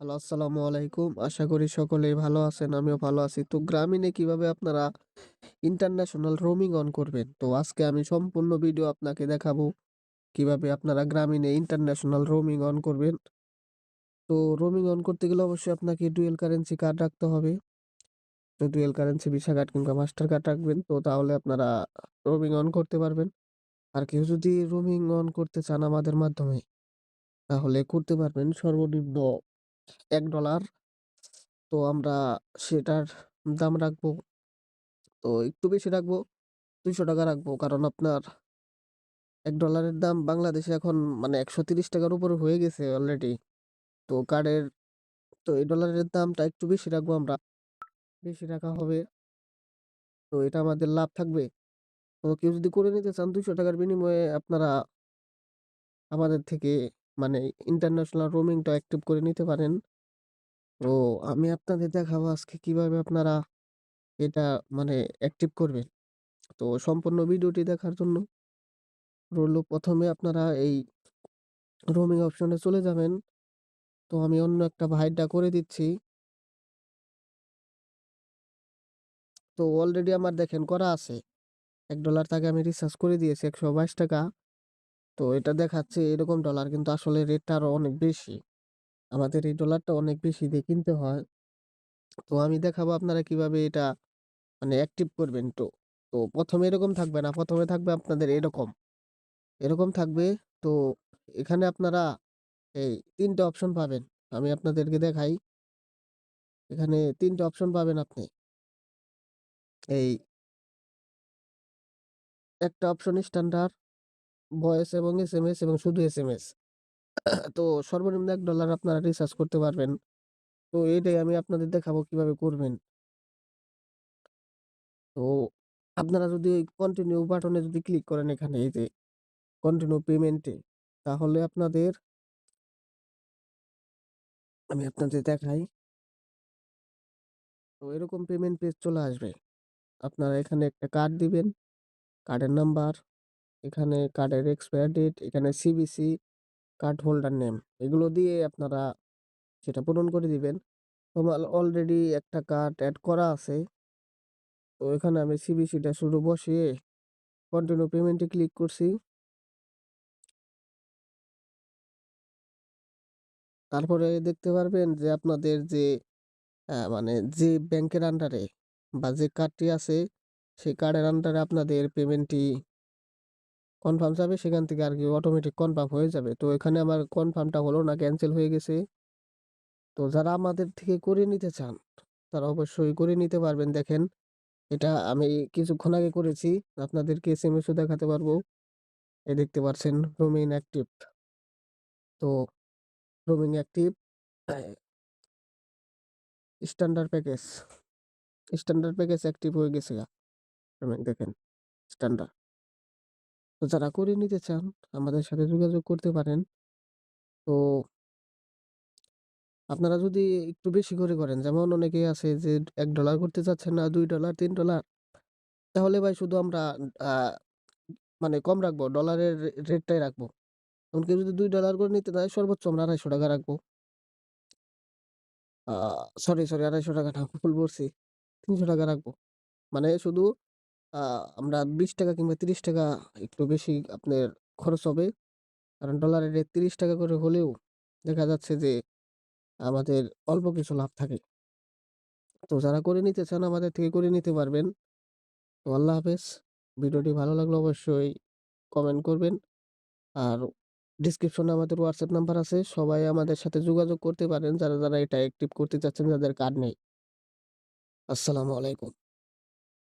Hello, আসসালামু আলাইকুম। আশা করি সকলেই ভালো আছেন। আমিও ভালো আছি। তো গ্রামীণে কীভাবে আপনারা ইন্টারন্যাশনাল রোমিং অন করবেন? তো আজকে আমি সম্পূর্ণ ভিডিও আপনাকে দেখাবো। কীভাবে আপনারা গ্রামীণে ইন্টারন্যাশনাল রোমিং অন করবেন। তো রোমিং অন করতে গেলে অবশ্যই আপনাকে ডুয়েল কারেন্সি কার্ড রাখতে হবে। তো ডুয়েল কারেন্সি ভিসা কার্ড কিংবা মাস্টার কার্ড রাখবেন। তো তাহলে আপনারা রোমিং অন করতে পারবেন। আর কেউ যদি রোমিং অন করতে চান আমাদের মাধ্যমে, তাহলে করতে পারবেন সর্বনিম্ন $1 তো আমরা সেটার দাম রাখব তো একটু বেশি রাখব। ৳200 রাখব। কারণ আপনার $1 এর দাম বাংলাদেশে এখন মানে ৳130 র উপরে হয়ে গেছে অলরেডি। তো কার্ডের, তো এই ডলারের দামটা একটু বেশি রাখব আমরা। বেশি রাখা হবে। তো এটা আমাদের লাভ থাকবে। তো কেউ যদি করে নিতে চান ৳200 র বিনিময়ে আপনারা আমাদের থেকে মানে ইন্টারন্যাশনাল রোমিংটা অ্যাক্টিভ করে নিতে পারেন। তো আমি আপনাদের দেখাবো আজকে কীভাবে আপনারা এটা মানে অ্যাক্টিভ করবেন। তো সম্পূর্ণ ভিডিওটি দেখার জন্য রইল প্রথমে আপনারা এই রোমিং অপশনে চলে যাবেন। তো আমি অন্য একটা ভাইডা করে দিচ্ছি। তো অলরেডি আমার দেখেন করা আছে। এক ডলার তাকে আমি রিচার্জ করে দিয়েছি ৳122 তো এটা দেখাচ্ছে এরকম ডলার কিন্তু আসলে রেটটা আরও অনেক বেশি। আমাদের এই ডলারটা অনেক বেশি দিয়ে কিনতে হয়। তো আমি দেখাবো আপনারা কীভাবে এটা মানে অ্যাক্টিভ করবেন তো। তো প্রথমে এরকম থাকবে না। প্রথমে থাকবে আপনাদের এরকম। এরকম থাকবে তো এখানে আপনারা এই তিনটে অপশন পাবেন। আমি আপনাদেরকে দেখাই। এখানে তিনটে অপশন পাবেন আপনি। এই একটা অপশন স্ট্যান্ডার্ড, ভয়েস এবং এসএমএস এবং শুধু এসএমএস। তো সর্বনিম্ন এক ডলার আপনারা রিচার্জ করতে পারবেন। তো এটাই আমি আপনাদের দেখাবো কীভাবে করবেন। তো আপনারা যদি ওই কন্টিনিউ বাটনে যদি ক্লিক করেন এখানে এই যে কন্টিনিউ পেমেন্টে তাহলে আপনাদের আমি আপনাদের দেখাই। তো এরকম পেমেন্ট পেজ চলে আসবে। আপনারা এখানে একটা কার্ড দিবেন। কার্ডের নাম্বার, এখানে কার্ডের এক্সপায়ার ডেট, এখানে সিবিসি কার্ড হোল্ডার নেম এগুলো দিয়ে আপনারা সেটা পূরণ করে দিবেন। তো আমার অলরেডি একটা কার্ড অ্যাড করা আছে। তো এখানে আমি সিভিসিটা শুরু বসিয়ে কন্টিনিউ পেমেন্টে ক্লিক করছি। তারপরে দেখতে পারবেন যে আপনাদের যে মানে যে ব্যাংকের আন্ডারে বা যে কার্ডটি আছে সেই কার্ডের আন্ডারে আপনাদের পেমেন্টটি কনফার্ম যাবে সেখান থেকে আর কি অটোমেটিক কনফার্ম হয়ে যাবে। তো এখানে আমার কনফার্মটা হলো না ক্যান্সেল হয়ে গেছে। তো যারা আমাদের থেকে করে নিতে চান, তারা অবশ্যই করে নিতে পারবেন। দেখেন এটা আমি কিছুক্ষণ আগে করেছি। আপনাদেরকে এসএমএসও দেখাতে পারব। এ দেখতে পাচ্ছেন রোমিং অ্যাক্টিভ। তো roaming active standard package. Standard package active হয়ে গেছে রোমিং দেখেন স্ট্যান্ডার্ড। তো যারা করে নিতে চান আমাদের সাথে যোগাযোগ করতে পারেন। তো আপনারা যদি একটু বেশি করে করেন যেমন অনেকেই আছে যে এক ডলার করতে চাচ্ছেন না $2, $3 তাহলে ভাই শুধু আমরা মানে কম রাখব। ডলারের রেটটাই রাখব। এখন কেউ যদি দুই ডলার করে নিতে চায় সর্বোচ্চ আমরা ৳250 রাখব। আ সরি, সরি ৳250 না ভুল বলছি। ৳300 রাখব। মানে শুধু আমরা ৳20 কিংবা ৳30 একটু বেশি আপনার খরচ হবে। কারণ ডলারের রেট ৳30 করে হলেও দেখা যাচ্ছে যে আমাদের অল্প কিছু লাভ থাকে। তো যারা করে নিতে চান আমাদের থেকে করে নিতে পারবেন। তো আল্লাহ হাফেজ। ভিডিওটি ভালো লাগলে অবশ্যই কমেন্ট করবেন। আর ডেসক্রিপশনে আমাদের হোয়াটসঅ্যাপ নাম্বার আছে। সবাই আমাদের সাথে যোগাযোগ করতে পারেন যারা, যারা এটা অ্যাক্টিভ করতে চাচ্ছেন যাদের কার্ড নেই। আসসালামু আলাইকুম।